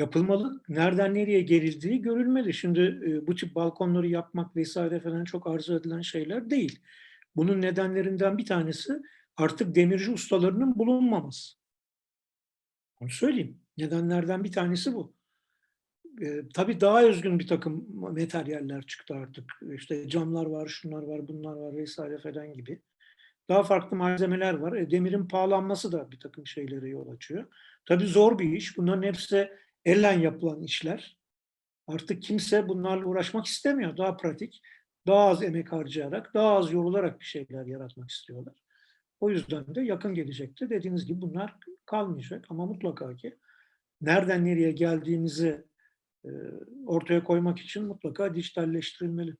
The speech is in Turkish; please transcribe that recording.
yapılmalı. Nereden nereye gerildiği görülmeli. Şimdi e, bu tip balkonları yapmak vesaire falan çok arzu edilen şeyler değil. Bunun nedenlerinden bir tanesi artık demirci ustalarının bulunmaması. Onu söyleyeyim. Nedenlerden bir tanesi bu. E, tabii daha özgün bir takım materyaller çıktı artık. İşte camlar var, şunlar var, bunlar var vesaire falan gibi. Daha farklı malzemeler var. E, demirin pahalanması da bir takım şeylere yol açıyor. Tabii zor bir iş. Bunların hepsi ellen yapılan işler. Artık kimse bunlarla uğraşmak istemiyor. Daha pratik, daha az emek harcayarak, daha az yorularak bir şeyler yaratmak istiyorlar. O yüzden de yakın gelecekte dediğiniz gibi bunlar kalmayacak ama mutlaka ki nereden nereye geldiğimizi ortaya koymak için mutlaka dijitalleştirilmeli.